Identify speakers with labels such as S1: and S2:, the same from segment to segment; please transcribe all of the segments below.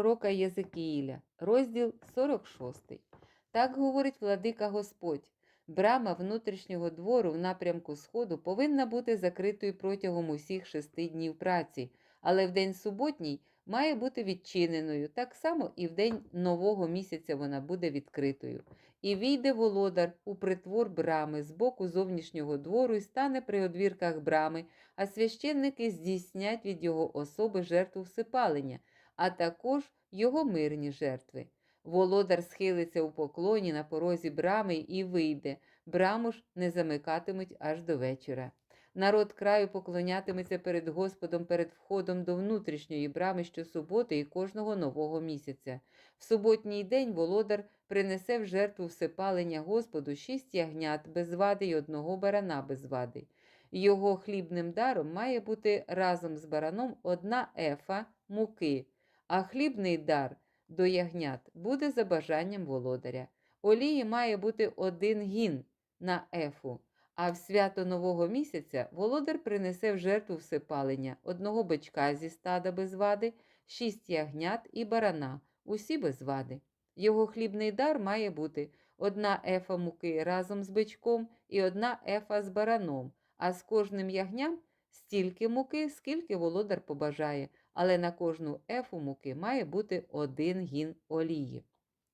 S1: пророка Єзекіїля, розділ 46. Так говорить владика Господь. Брама внутрішнього двору в напрямку Сходу повинна бути закритою протягом усіх шести днів праці, але в день суботній має бути відчиненою, так само і в день нового місяця вона буде відкритою. І війде володар у притвор брами з боку зовнішнього двору і стане при одвірках брами, а священники здійснять від його особи жертву всипалення, а також його мирні жертви. Володар схилиться у поклоні на порозі брами і вийде, браму ж не замикатимуть аж до вечора. Народ краю поклонятиметься перед Господом перед входом до внутрішньої брами щосуботи і кожного нового місяця. В суботній день володар принесе в жертву всепалення Господу шість ягнят без вади й одного барана без вади. Його хлібним даром має бути разом з бараном одна ефа муки, а хлібний дар до ягнят буде за бажанням володаря. Олії має бути один гін на ефу. А в свято нового місяця володар принесе в жертву всепалення одного бичка зі стада без вади, шість ягнят і барана, усі без вади. Його хлібний дар має бути одна ефа муки разом з бичком і одна ефа з бараном, а з кожним ягням стільки муки, скільки володар побажає, але на кожну ефу муки має бути один гін олії.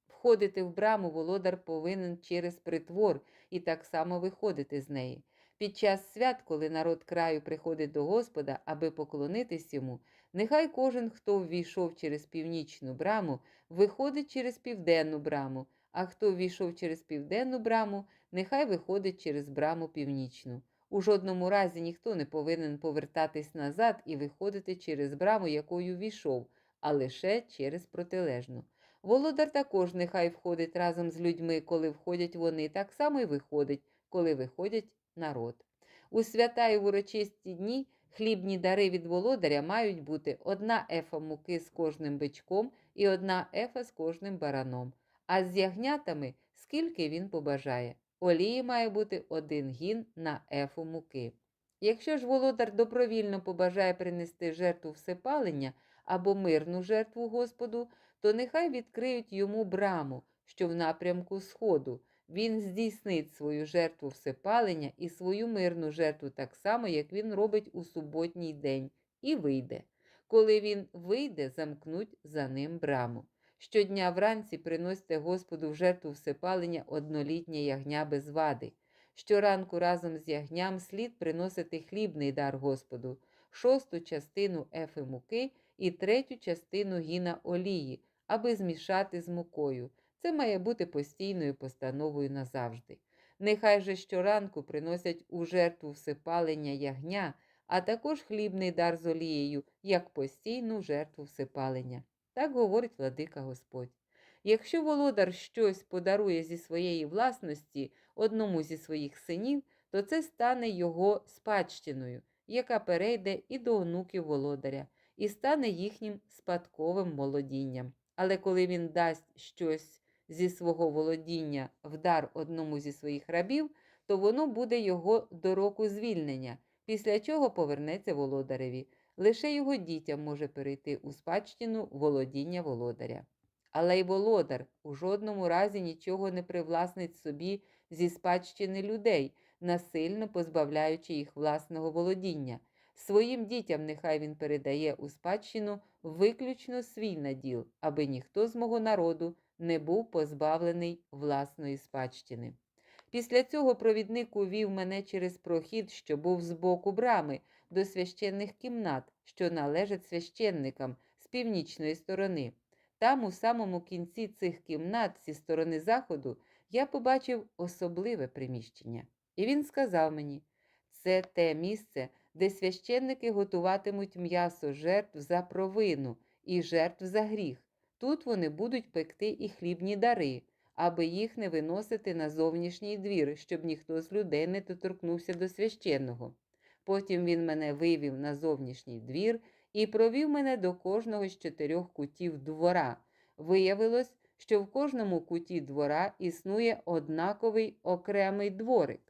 S1: Входити в браму володар повинен через притвор і так само виходити з неї. Під час свят, коли народ краю приходить до Господа, аби поклонитись йому, нехай кожен, хто ввійшов через північну браму, виходить через південну браму, а хто ввійшов через південну браму, нехай виходить через браму північну. У жодному разі ніхто не повинен повертатись назад і виходити через браму, якою війшов, а лише через протилежну. Володар також нехай входить разом з людьми, коли входять вони, так само й виходить, коли виходять народ. У свята й в урочисті дні хлібні дари від володаря мають бути одна ефа муки з кожним бичком і одна ефа з кожним бараном, а з ягнятами скільки він побажає. Олії має бути один гін на ефу муки. Якщо ж володар добровільно побажає принести жертву всепалення або мирну жертву Господу, то нехай відкриють йому браму, що в напрямку Сходу. Він здійснить свою жертву всепалення і свою мирну жертву так само, як він робить у суботній день, і вийде. Коли він вийде, замкнуть за ним браму. Щодня вранці приносьте Господу в жертву всепалення однолітнє ягня без вади. Щоранку разом з ягням слід приносити хлібний дар Господу, шосту частину ефи муки і третю частину гіна олії, аби змішати з мукою. Це має бути постійною постановою назавжди. Нехай же щоранку приносять у жертву всепалення ягня, а також хлібний дар з олією, як постійну жертву всепалення. Так говорить владика Господь. Якщо володар щось подарує зі своєї власності одному зі своїх синів, то це стане його спадщиною, яка перейде і до онуків володаря, і стане їхнім спадковим володінням. Але коли він дасть щось зі свого володіння в дар одному зі своїх рабів, то воно буде його до року звільнення, після чого повернеться володареві. Лише його дітям може перейти у спадщину володіння володаря. Але й володар у жодному разі нічого не привласнить собі зі спадщини людей, насильно позбавляючи їх власного володіння. Своїм дітям нехай він передає у спадщину виключно свій наділ, аби ніхто з мого народу не був позбавлений власної спадщини. Після цього провідник увів мене через прохід, що був з боку брами, до священних кімнат, що належать священникам з північної сторони. Там, у самому кінці цих кімнат, зі сторони заходу, я побачив особливе приміщення. І він сказав мені: це те місце, де священники готуватимуть м'ясо жертв за провину і жертв за гріх. Тут вони будуть пекти і хлібні дари, аби їх не виносити на зовнішній двір, щоб ніхто з людей не доторкнувся до священного. Потім він мене вивів на зовнішній двір і провів мене до кожного з чотирьох кутів двора. Виявилось, що в кожному куті двора існує однаковий окремий дворик.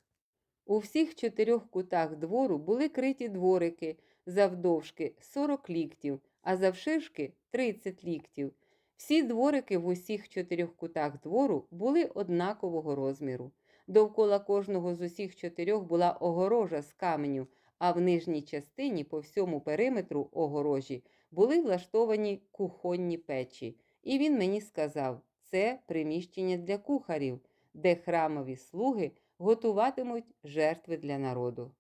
S1: У всіх чотирьох кутах двору були криті дворики завдовжки 40 ліктів, а завширшки 30 ліктів. Всі дворики в усіх чотирьох кутах двору були однакового розміру. Довкола кожного з усіх чотирьох була огорожа з каменю, а в нижній частині по всьому периметру огорожі були влаштовані кухонні печі. І він мені сказав: це приміщення для кухарів, де храмові слуги готуватимуть жертви для народу.